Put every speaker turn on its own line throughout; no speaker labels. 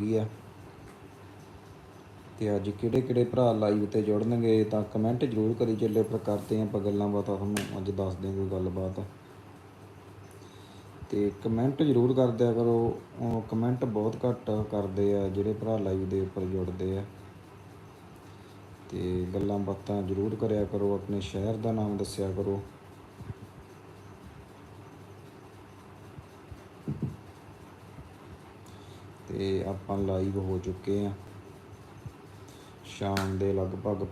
ਗਈ ਆ ਤੇ ਅੱਜ ਕਿਹੜੇ ਕਿਹੜੇ ਭਰਾ ਲਾਈਵ ਤੇ ਜੁੜਨਗੇ ਤਾਂ ਕਮੈਂਟ ਜ਼ਰੂਰ ਕਰੀ ਚੱਲਿਓ, ਪਰ ਕਰਦੇ ਆਪਾਂ ਗੱਲਾਂ ਬਾਤਾਂ ਤੁਹਾਨੂੰ, ਅੱਜ ਦੱਸਦੇ ਹਾਂ ਕੋਈ ਗੱਲਬਾਤ। ਤੇ ਕਮੈਂਟ ਜ਼ਰੂਰ ਕਰਦਿਆ ਕਰੋ, ਉਹ ਕਮੈਂਟ ਬਹੁਤ ਘੱਟ ਕਰਦੇ ਆ, ਜਿਹੜੇ ਭਰਾ ਲਾਈਵ ਦੇ ਉੱਪਰ ਜੁੜਦੇ ਆ। ਤੇ ਗੱਲਾਂ ਬਾਤਾਂ ਜ਼ਰੂਰ ਕਰਿਆ ਕਰੋ, ਆਪਣੇ ਸ਼ਹਿਰ ਦਾ ਨਾਮ ਦੱਸਿਆ ਕਰੋ। ਤੇ ਆਪਾਂ ਲਾਈਵ ਹੋ ਚੁੱਕੇ ਆ ਸ਼ਾਮ ਦੇ ਲਗਭਗ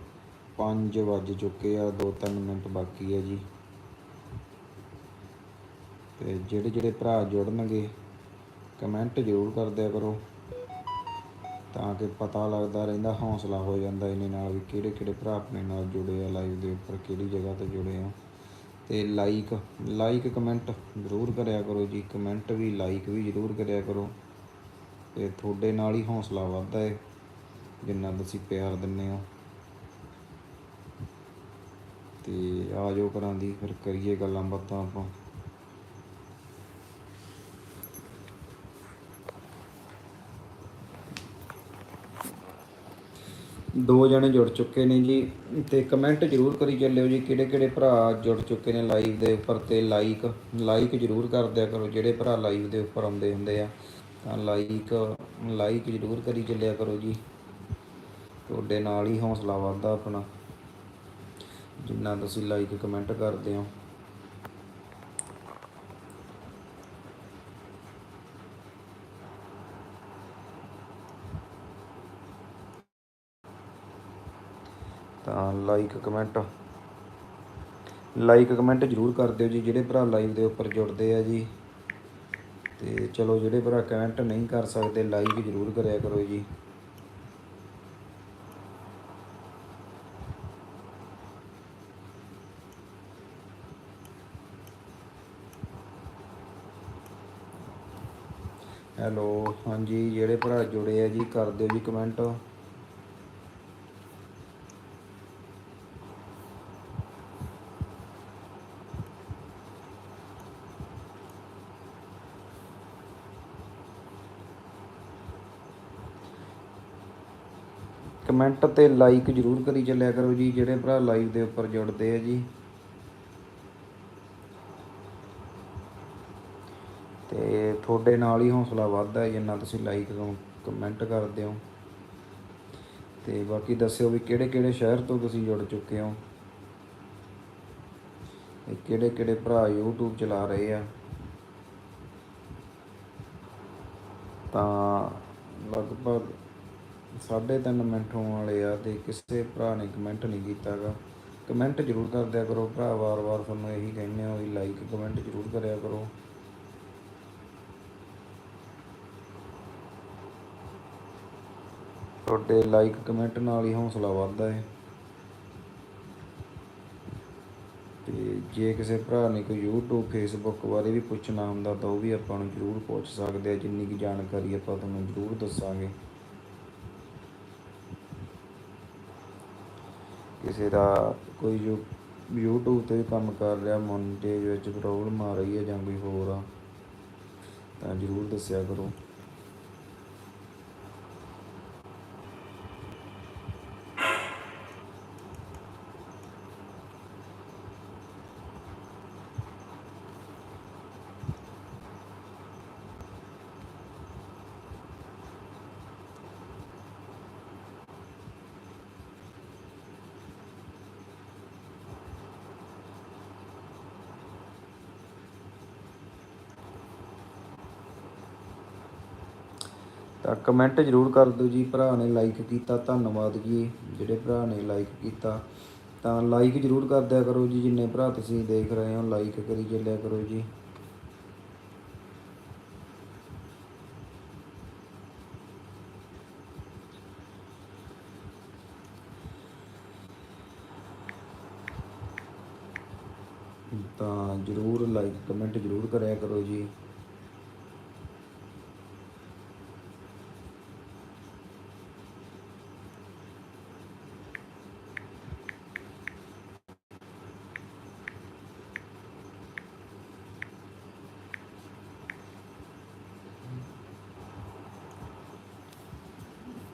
5 ਵੱਜ ਚੁੱਕੇ ਆ 2-3 ਮਿੰਟ ਬਾਕੀ ਆ ਜੀ। ਤੇ ਜਿਹੜੇ ਜਿਹੜੇ ਭਰਾ ਜੁੜਨਗੇ ਕਮੈਂਟ ਜ਼ਰੂਰ ਕਰ ਦਿਆ ਕਰੋ। ਤਾਂ ਕਿ ਪਤਾ ਲੱਗਦਾ ਰਹਿੰਦਾ, ਹੌਸਲਾ ਹੋ ਜਾਂਦਾ ਇਹਨੇ ਨਾਲ ਵੀ ਕਿਹੜੇ ਕਿਹੜੇ ਭਰਾ ਆਪਣੇ ਨਾਲ ਜੁੜੇ ਆ ਲਾਈਵ ਦੇ ਉੱਪਰ, ਕਿਹੜੀ ਜਗ੍ਹਾ ਤੇ ਜੁੜੇ ਆ। ਤੇ ਲਾਈਕ ਲਾਈਕ ਕਮੈਂਟ ਜ਼ਰੂਰ ਕਰਿਆ ਕਰੋ ਜੀ। ਕਮੈਂਟ ਵੀ ਲਾਈਕ ਵੀ ਜ਼ਰੂਰ ਕਰਿਆ ਕਰੋ। ਤੇ ਤੁਹਾਡੇ ਨਾਲ ਹੀ ਹੌਸਲਾ ਵੱਧਦਾ ਹੈ ਜਿੰਨਾ ਤੁਸੀਂ ਪਿਆਰ ਦਿੰਦੇ ਹੋ। ਤੇ ਆ ਜਾਓ ਕਰਾਂ ਦੀ ਫਿਰ ਕਰੀਏ ਗੱਲਾਂ ਬਾਤਾਂ ਆਪਾਂ। ਦੋ ਜਣੇ ਜੁੜ ਚੁੱਕੇ ਨੇ ਜੀ, ਤੇ ਕਮੈਂਟ ਜ਼ਰੂਰ ਕਰੀ ਚੱਲਿਓ ਜੀ ਕਿਹੜੇ ਕਿਹੜੇ ਭਰਾ ਜੁੜ ਚੁੱਕੇ ਨੇ ਲਾਈਵ ਦੇ ਉੱਪਰ ਤੇ ਲਾਈਕ ਲਾਈਕ ਜ਼ਰੂਰ ਕਰ ਦਿਆ ਕਰੋ, ਜਿਹੜੇ ਭਰਾ ਲਾਈਵ ਦੇ ਉੱਪਰ ਆਉਂਦੇ ਹੁੰਦੇ ਆ। ਤਾਂ ਲਾਈਕ ਲਾਈਕ ਜ਼ਰੂਰ ਕਰੀ ਚੱਲਿਆ ਕਰੋ ਜੀ। ਤੁਹਾਡੇ ਨਾਲ ਹੀ ਹੌਸਲਾ ਵੱਧਦਾ ਆਪਣਾ। ਜਿੰਨਾ ਤੁਸੀਂ ਲਾਈਕ ਕਮੈਂਟ ਕਰਦੇ ਹੋ। ਤਾਂ ਲਾਈਕ ਕਮੈਂਟ ਲਾਈਕ ਕਮੈਂਟ ਜ਼ਰੂਰ ਕਰ ਦਿਓ ਜੀ, ਜਿਹੜੇ ਭਰਾ ਲਾਈਵ ਦੇ ਉੱਪਰ ਜੁੜਦੇ ਆ ਜੀ। ਤੇ ਚਲੋ ਜਿਹੜੇ ਭਰਾ ਕਮੈਂਟ ਨਹੀਂ ਕਰ ਸਕਦੇ ਲਾਈਕ ਜ਼ਰੂਰ ਕਰਿਆ ਕਰੋ ਜੀ। ਹੈਲੋ, ਹਾਂਜੀ, ਜਿਹੜੇ ਭਰਾ ਜੁੜੇ ਆ ਜੀ, ਕਰ ਦਿਓ ਜੀ ਕਮੈਂਟ ਕਮੈਂਟ ਤੇ ਲਾਈਕ ਜ਼ਰੂਰ ਕਰੀ ਚੱਲਿਆ ਕਰੋ ਜੀ, ਜਿਹੜੇ ਭਰਾ ਲਾਈਵ ਦੇ ਉੱਪਰ ਜੁੜਦੇ ਆ ਜੀ। ਤੇ ਤੁਹਾਡੇ ਨਾਲ ਹੀ ਹੌਸਲਾ ਵੱਧਦਾ ਹੈ, ਜਿੰਨਾ ਤੁਸੀਂ ਲਾਈਕ ਕਮੈਂਟ ਕਰਦੇ ਹੋ। ਤੇ ਬਾਕੀ ਦੱਸਿਓ ਵੀ ਕਿਹੜੇ ਕਿਹੜੇ ਸ਼ਹਿਰ ਤੋਂ ਤੁਸੀਂ ਜੁੜ ਚੁੱਕੇ ਹੋ। ਤੇ ਕਿਹੜੇ ਕਿਹੜੇ ਭਰਾ YouTube ਚਲਾ ਰਹੇ ਆ। ਤਾਂ ਲਗਭਗ ਸਾਢੇ ਤਿੰਨ ਮਿੰਟ ਹੋਣ ਵਾਲੇ ਆ ਤੇ ਕਿਸੇ ਭਰਾ ਨੇ ਕਮੈਂਟ ਨਹੀਂ ਕੀਤਾਗਾ। ਕਮੈਂਟ ਜ਼ਰੂਰ ਕਰ ਦਿਆ ਕਰੋ ਭਰਾ, ਵਾਰ-ਵਾਰ ਤੁਹਾਨੂੰ ਇਹੀ ਕਹਿੰਦੇ ਆ ਵੀ ਲਾਈਕ ਕਮੈਂਟ ਜ਼ਰੂਰ ਕਰਿਆ ਕਰੋ। ਤੁਹਾਡੇ ਲਾਈਕ ਕਮੈਂਟ ਨਾਲ ਹੀ ਹੌਸਲਾ ਵੱਧਦਾ ਹੈ ਤੇ ਜੇ ਕਿਸੇ ਭਰਾ ਨੇ ਕੋਈ YouTube, Facebook ਬਾਰੇ ਵੀ ਪੁੱਛਣਾ ਹੁੰਦਾ ਤਾਂ ਉਹ ਵੀ ਆਪਾਂ ਨੂੰ ਜ਼ਰੂਰ ਪੁੱਛ ਸਕਦੇ ਆ। ਜਿੰਨੀ ਕੀ ਜਾਣਕਾਰੀ ਆਪਾਂ ਤੁਹਾਨੂੰ ਜ਼ਰੂਰ ਦੱਸਾਂਗੇ। ਕਿਸੇ ਦਾ ਕੋਈ ਜੋ YouTube ਤੇ ਕੰਮ ਕਰ ਰਿਹਾ ਮੋਨਟੇਜ ਵਿੱਚ ਪ੍ਰੋਬਲਮ ਆ ਰਹੀ ਹੈ ਜਾਂ ਕੋਈ ਹੋਰ ਆ, ਤਾਂ ਜ਼ਰੂਰ ਦੱਸਿਆ ਕਰੋ। ਤਾਂ ਕਮੈਂਟ ਜ਼ਰੂਰ ਕਰ ਦਿਓ ਜੀ। ਭਰਾ ਨੇ ਲਾਈਕ ਕੀਤਾ, ਧੰਨਵਾਦ ਜੀ। ਜਿਹੜੇ ਭਰਾ ਨੇ ਲਾਈਕ ਕੀਤਾ, ਤਾਂ ਲਾਈਕ ਜ਼ਰੂਰ ਕਰ ਦਿਆ ਕਰੋ ਜੀ। ਜਿੰਨੇ ਭਰਾ ਤੁਸੀਂ ਦੇਖ ਰਹੇ ਹੋ ਲਾਈਕ ਕਰੀ ਚੱਲਿਆ ਕਰੋ ਜੀ। ਤਾਂ ਜ਼ਰੂਰ ਲਾਈਕ ਕਮੈਂਟ ਜ਼ਰੂਰ ਕਰਿਆ ਕਰੋ ਜੀ।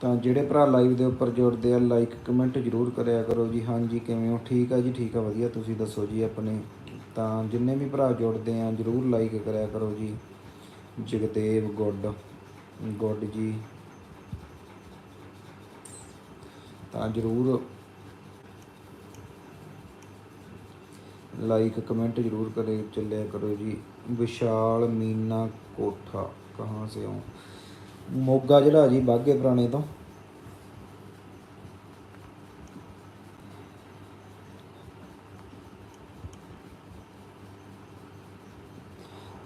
ਤਾਂ ਜਿਹੜੇ ਭਰਾ ਲਾਈਵ ਦੇ ਉੱਪਰ ਜੁੜਦੇ ਆ ਲਾਈਕ ਕਮੈਂਟ ਜ਼ਰੂਰ ਕਰਿਆ ਕਰੋ ਜੀ। ਹਾਂਜੀ, ਕਿਵੇਂ ਹੋ? ਠੀਕ ਆ ਜੀ, ਠੀਕ ਆ, ਵਧੀਆ। ਤੁਸੀਂ ਦੱਸੋ ਜੀ ਆਪਣੇ। ਤਾਂ ਜਿੰਨੇ ਵੀ ਭਰਾ ਜੁੜਦੇ ਆ, ਜ਼ਰੂਰ ਲਾਈਕ ਕਰਿਆ ਕਰੋ ਜੀ। ਜਗਦੇਵ ਗੁੱਡ ਗੁੱਡ ਜੀ। ਤਾਂ ਜ਼ਰੂਰ ਲਾਈਕ ਕਮੈਂਟ ਜ਼ਰੂਰ ਕਰੇ, ਚੱਲਿਆ ਕਰੋ ਜੀ। ਵਿਸ਼ਾਲ ਮੀਨਾ ਕੋਠਾ, ਕਹਾਂ ਸੇ ਹੋ? ਮੋਗਾ ਜਿਹੜਾ ਜੀ ਬਾਗੇ ਪੁਰਾਣੇ ਤੋਂ।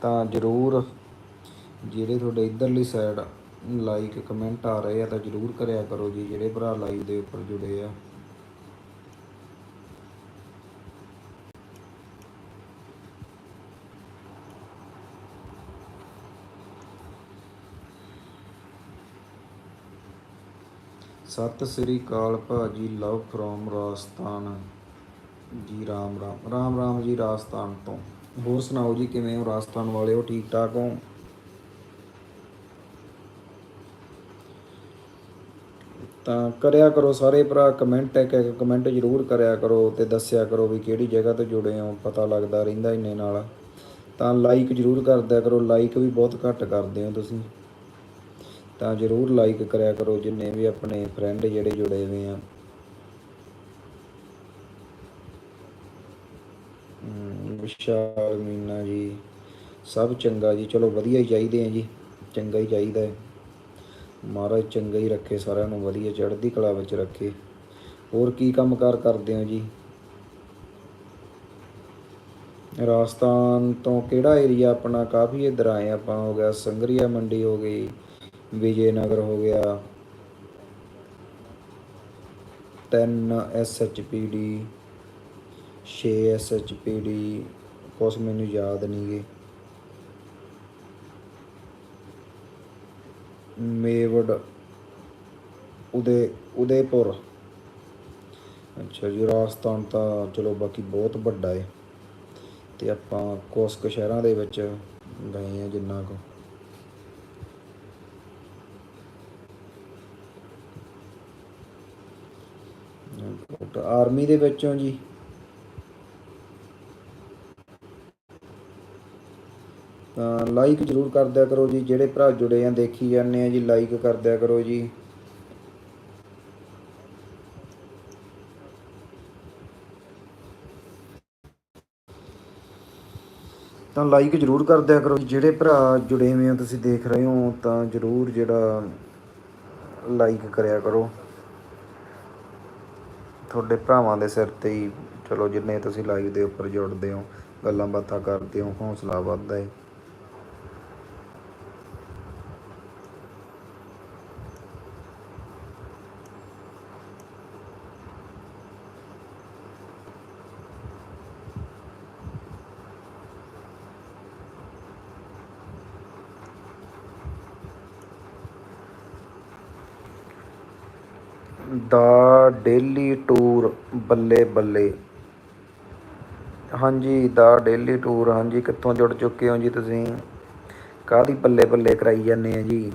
ਤਾਂ ਜ਼ਰੂਰ ਜਿਹੜੇ ਤੁਹਾਡੇ ਇਧਰਲੀ ਸਾਈਡ ਲਾਈਕ ਕਮੈਂਟ ਆ ਰਹੇ ਆ ਤਾਂ ਜ਼ਰੂਰ ਕਰਿਆ ਕਰੋ ਜੀ, ਜਿਹੜੇ ਭਰਾ ਲਾਈਵ ਦੇ ਉੱਪਰ ਜੁੜੇ ਆ। ਸਤਿ ਸ੍ਰੀ ਅਕਾਲ ਭਾਜੀ, ਲਵ ਫਰੋਮ ਰਾਜਸਥਾਨ। ਜੀ, ਰਾਮ ਰਾਮ। ਰਾਮ ਰਾਮ ਜੀ, ਰਾਜਸਥਾਨ ਤੋਂ। ਹੋਰ ਸੁਣਾਓ ਜੀ, ਕਿਵੇਂ ਹੋ? ਰਾਜਸਥਾਨ ਵਾਲਿਓ ਠੀਕ ਠਾਕ ਹੋ? ਤਾਂ ਕਰਿਆ ਕਰੋ ਸਾਰੇ ਭਰਾ ਕਮੈਂਟ ਇੱਕ ਇੱਕ ਕਮੈਂਟ ਜ਼ਰੂਰ ਕਰਿਆ ਕਰੋ ਤੇ ਦੱਸਿਆ ਕਰੋ ਵੀ ਕਿਹੜੀ ਜਗ੍ਹਾ ਤੋਂ ਜੁੜੇ ਹੋ, ਪਤਾ ਲੱਗਦਾ ਰਹਿੰਦਾ ਇੰਨੇ ਨਾਲ। ਤਾਂ ਲਾਈਕ ਜ਼ਰੂਰ ਕਰਦਿਆ ਕਰੋ ਲਾਈਕ ਵੀ ਬਹੁਤ ਘੱਟ ਕਰਦੇ ਹੋ ਤੁਸੀਂ। ਤਾਂ ਜਰੂਰ ਲਾਈਕ ਕਰਿਆ ਕਰੋ ਜਿੰਨੇ ਵੀ ਆਪਣੇ ਫਰੈਂਡ ਜਿਹੜੇ ਜੁੜੇ ਹੋਏ ਆ। ਵਿਸ਼ਾਲ, ਮੀਨਾ ਜੀ, ਸਭ ਚੰਗਾ ਜੀ। ਚਲੋ ਵਧੀਆ ਹੀ ਚਾਹੀਦੇ ਆ ਜੀ, ਚੰਗਾ ਹੀ ਚਾਹੀਦਾ ਹੈ। ਮਹਾਰਾਜ ਚੰਗਾ ਹੀ ਰੱਖੇ, ਸਾਰਿਆਂ ਨੂੰ ਵਧੀਆ ਚੜ੍ਹਦੀ ਕਲਾ ਵਿੱਚ ਰੱਖੇ। ਹੋਰ ਕੀ ਕੰਮਕਾਰ ਕਰਦੇ ਹੋ ਜੀ? ਰਾਜਸਥਾਨ ਤੋਂ ਕਿਹੜਾ ਏਰੀਆ ਆਪਣਾ? ਕਾਫੀ ਇੱਧਰ ਆਏ ਆਪਾਂ, ਹੋ ਗਿਆ ਸੰਗਰੀਆ ਮੰਡੀ ਹੋ ਗਈ। ਵਿਜੇ ਨਗਰ ਹੋ ਗਿਆ। 3 ਐਸਐਚਪੀਡੀ 6 ਐਸਐਚਪੀਡੀ ਕੁਛ ਮੈਨੂੰ ਯਾਦ ਨਹੀਂ ਨਹੀਂਗੇ ਮੇਵੜ, ਉਦੇ, ਉਦੈਪੁਰ। ਅੱਛਾ ਜੀ, ਰਾਜਸਥਾਨ ਤਾਂ ਚਲੋ ਬਾਕੀ ਬਹੁਤ ਵੱਡਾ ਹੈ ਤੇ ਆਪਾਂ ਕੁਛ ਕੁ ਸ਼ਹਿਰਾਂ ਦੇ ਵਿੱਚ ਗਏ ਆ ਜਿੰਨਾ ਕੁ। ਆਰਮੀ ਦੇ ਵਿੱਚੋਂ ਜੀ ਤਾਂ ਲਾਈਕ ਜਰੂਰ ਕਰ ਦਿਆ ਕਰੋ ਜੀ, ਜਿਹੜੇ ਭਰਾ ਜੁੜੇ ਆ, ਦੇਖੀ ਜਾਂਦੇ ਆ ਜੀ ਲਾਈਕ ਕਰ ਦਿਆ ਕਰੋ ਜੀ ਤਾਂ ਲਾਈਕ ਜਰੂਰ ਕਰ ਦਿਆ ਕਰੋ ਜੀ। ਜਿਹੜੇ ਭਰਾ ਜੁੜੇ ਹੋਏ ਆ, ਤੁਸੀਂ ਦੇਖ ਰਹੇ ਹੋ, ਤਾਂ ਜਰੂਰ ਜਿਹੜਾ ਲਾਈਕ ਕਰਿਆ ਕਰੋ ਤੁਹਾਡੇ ਭਰਾਵਾਂ ਦੇ ਸਿਰ ਤੇ ਹੀ, ਚਲੋ ਜਿੰਨੇ ਤੁਸੀਂ ਲਾਈਵ ਦੇ ਉੱਪਰ ਜੁੜਦੇ ਹੋ, ਗੱਲਾਂ ਬਾਤਾਂ ਕਰਦੇ ਹੋ, ਹੌਸਲਾ ਵੱਧਦਾ ਹੈ। ਦਾ ਡੇਲੀ ਟੂਰ ਬੱਲੇ ਬੱਲੇ। ਹਾਂਜੀ, ਦਾ ਡੇਲੀ ਟੂਰ। ਹਾਂਜੀ, ਕਿੱਥੋਂ ਜੁੜ ਚੁੱਕੇ ਹੋ ਜੀ ਤੁਸੀਂ? ਕਾਹਦੀ ਬੱਲੇ ਬੱਲੇ ਕਰਾਈ ਜਾਂਦੇ ਆ ਜੀ?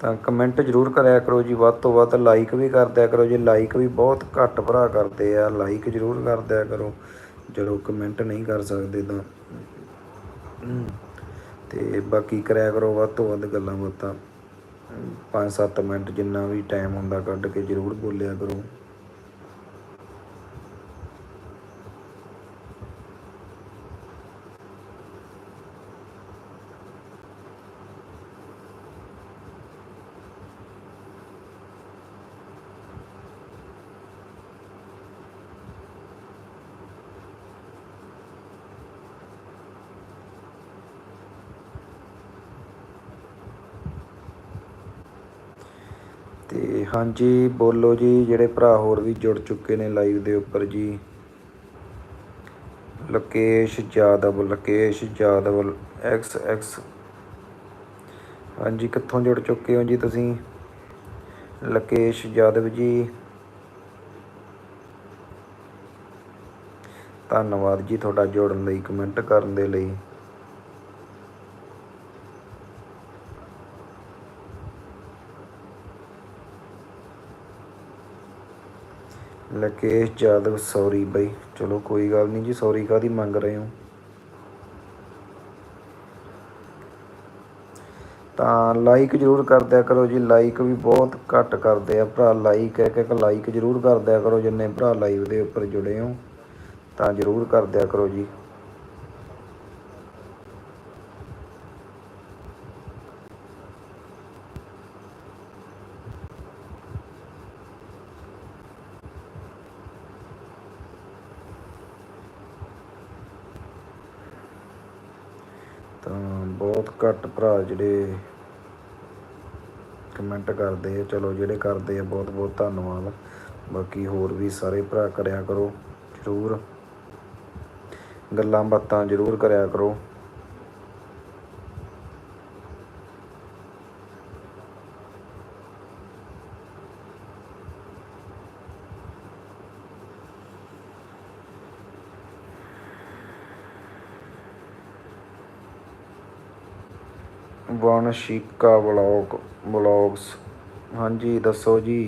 ਤਾਂ ਕਮੈਂਟ ਜਰੂਰ ਕਰਿਆ ਕਰੋ ਜੀ। ਵੱਧ ਤੋਂ ਵੱਧ ਲਾਈਕ ਵੀ ਕਰ ਦਿਆ ਕਰੋ ਜੀ। ਲਾਈਕ ਵੀ ਬਹੁਤ ਘੱਟ ਭਰਾ ਕਰਦੇ ਆ। ਲਾਈਕ ਜਰੂਰ ਕਰ ਦਿਆ ਕਰੋ। ਜਦੋਂ ਕਮੈਂਟ ਨਹੀਂ ਕਰ ਸਕਦੇ ਤਾਂ। ਤੇ ਬਾਕੀ ਕਰਿਆ ਕਰੋ ਵੱਧ ਤੋਂ ਵੱਧ ਗੱਲਾਂ ਬਾਤਾਂ। 5-7 ਮਿੰਟ ਜਿੰਨਾ ਵੀ ਟਾਈਮ ਹੁੰਦਾ ਕੱਢ ਕੇ ਜਰੂਰ ਬੋਲਿਆ ਕਰੋ। ਤੇ ਹਾਂਜੀ, ਬੋਲੋ ਜੀ, ਜਿਹੜੇ ਭਰਾ ਹੋਰ ਵੀ ਜੁੜ ਚੁੱਕੇ ਨੇ ਲਾਈਵ ਦੇ ਉੱਪਰ ਜੀ। ਲਕੇਸ਼ ਯਾਦਵ ਲਕੇਸ਼ ਯਾਦਵ ਐਕਸ ਐਕਸ ਹਾਂਜੀ, ਕਿੱਥੋਂ ਜੁੜ ਚੁੱਕੇ ਹੋ ਜੀ ਤੁਸੀਂ? ਲਕੇਸ਼ ਯਾਦਵ ਜੀ। ਧੰਨਵਾਦ ਜੀ ਤੁਹਾਡਾ ਜੁੜਨ ਲਈ, ਕਮੈਂਟ ਕਰਨ ਦੇ ਲਈ। ਲਕੇਸ਼ ਯਾਦਵ ਸੌਰੀ ਬਈ। ਚਲੋ ਕੋਈ ਗੱਲ ਨਹੀਂ ਜੀ, ਸੌਰੀ ਕਾਦੀ ਮੰਗ ਰਹੇ ਹੋ? ਤਾਂ ਲਾਈਕ ਜਰੂਰ ਕਰ ਦਿਆ ਕਰੋ ਜੀ ਲਾਈਕ ਵੀ ਬਹੁਤ ਘੱਟ ਕਰਦੇ ਆ ਭਰਾ। ਲਾਈਕ ਇੱਕ ਇੱਕ ਲਾਈਕ ਜਰੂਰ ਕਰ ਦਿਆ ਕਰੋ, ਜਿੰਨੇ ਭਰਾ ਲਾਈਵ ਦੇ ਉੱਪਰ ਜੁੜੇ ਹੋ। ਤਾਂ ਜਰੂਰ ਕਰ ਦਿਆ ਕਰੋ ਜੀ। ਤਾਂ ਬਹੁਤ ਘੱਟ ਭਰਾ ਜਿਹੜੇ ਕਮੈਂਟ ਕਰਦੇ ਆ। ਚਲੋ ਜਿਹੜੇ ਕਰਦੇ ਆ, ਬਹੁਤ ਬਹੁਤ ਧੰਨਵਾਦ। ਬਾਕੀ ਹੋਰ ਵੀ ਸਾਰੇ ਭਰਾ ਕਰਿਆ ਕਰੋ, ਜ਼ਰੂਰ। ਗੱਲਾਂ ਬਾਤਾਂ ਜ਼ਰੂਰ ਕਰਿਆ ਕਰੋ। ਵਨਸ਼ਿਕਾ ਬਲੌਗ ਬਲੌਗਸ ਹਾਂਜੀ, ਦੱਸੋ ਜੀ।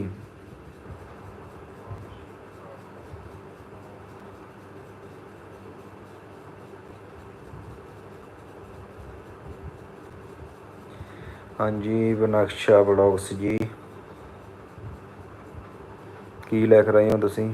ਹਾਂਜੀ, ਬਨਕਸ਼ਾ ਬਲੌਗਸ ਜੀ। ਕੀ ਲਿਖ ਰਹੇ ਹੋ ਤੁਸੀਂ?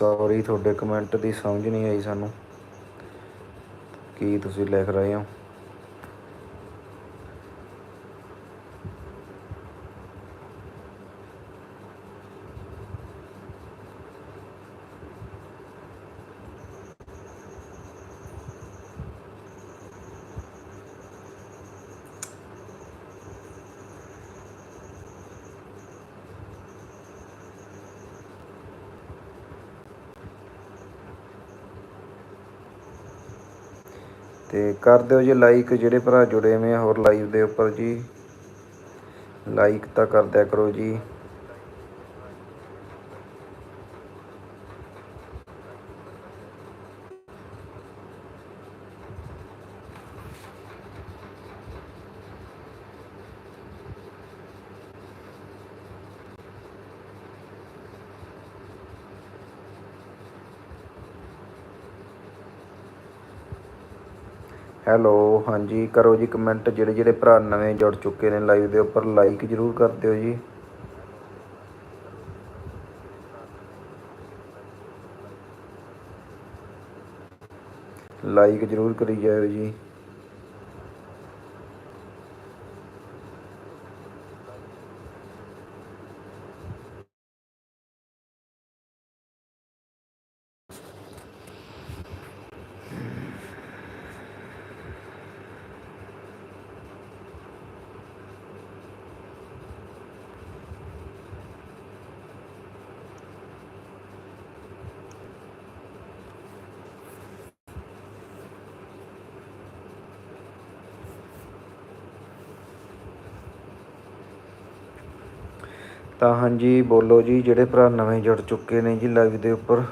ਸੌਰੀ ਤੁਹਾਡੇ ਕਮੈਂਟ ਦੀ ਸਮਝ ਨਹੀਂ ਆਈ ਸਾਨੂੰ। ਕੀ ਤੁਸੀਂ ਲਿਖ ਰਹੇ ਹੋ? ਤੇ ਕਰ ਦਿਓ ਜੀ ਲਾਈਕ ਜਿਹੜੇ ਭਰਾ ਜੁੜੇ ਹੋਏ ਆ ਹੋਰ ਲਾਈਵ ਦੇ ਉੱਪਰ ਜੀ। ਲਾਈਕ ਤਾਂ ਕਰ ਦਿਆ ਕਰੋ ਜੀ। ਹੈਲੋ, ਹਾਂਜੀ, ਕਰੋ ਜੀ ਕਮੈਂਟ, ਜਿਹੜੇ ਜਿਹੜੇ ਭਰਾ ਨਵੇਂ ਜੁੜ ਚੁੱਕੇ ਨੇ ਲਾਈਵ ਦੇ ਉੱਪਰ ਲਾਈਕ ਜਰੂਰ ਕਰ ਦਿਓ ਜੀ। ਲਾਈਕ ਜਰੂਰ ਕਰੀ ਜਾਇਓ ਜੀ। ਤਾਂ ਹਾਂਜੀ ਬੋਲੋ ਜੀ ਜਿਹੜੇ ਭਰਾ ਨਵੇਂ ਜੁੜ ਚੁੱਕੇ ਨੇ ਜੀ ਲਾਈਵ ਦੇ ਉੱਪਰ।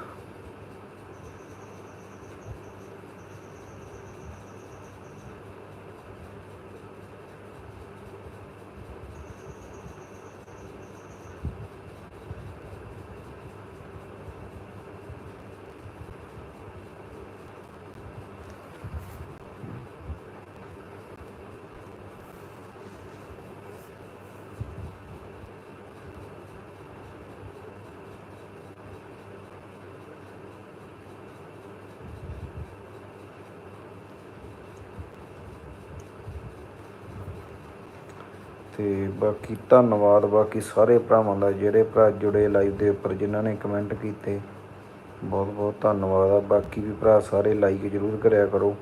ਤੇ ਬਾਕੀ ਧੰਨਵਾਦ ਬਾਕੀ ਸਾਰੇ ਭਰਾਵਾਂ ਦਾ, ਜਿਹੜੇ ਭਰਾ ਜੁੜੇ ਲਾਈਵ ਦੇ ਉੱਪਰ, ਜਿਨ੍ਹਾਂ ਨੇ ਕਮੈਂਟ ਕੀਤੇ ਬਹੁਤ ਬਹੁਤ ਧੰਨਵਾਦ ਆ। ਬਾਕੀ ਵੀ ਭਰਾ ਸਾਰੇ ਲਾਈਕ ਜ਼ਰੂਰ ਕਰਿਆ ਕਰੋ।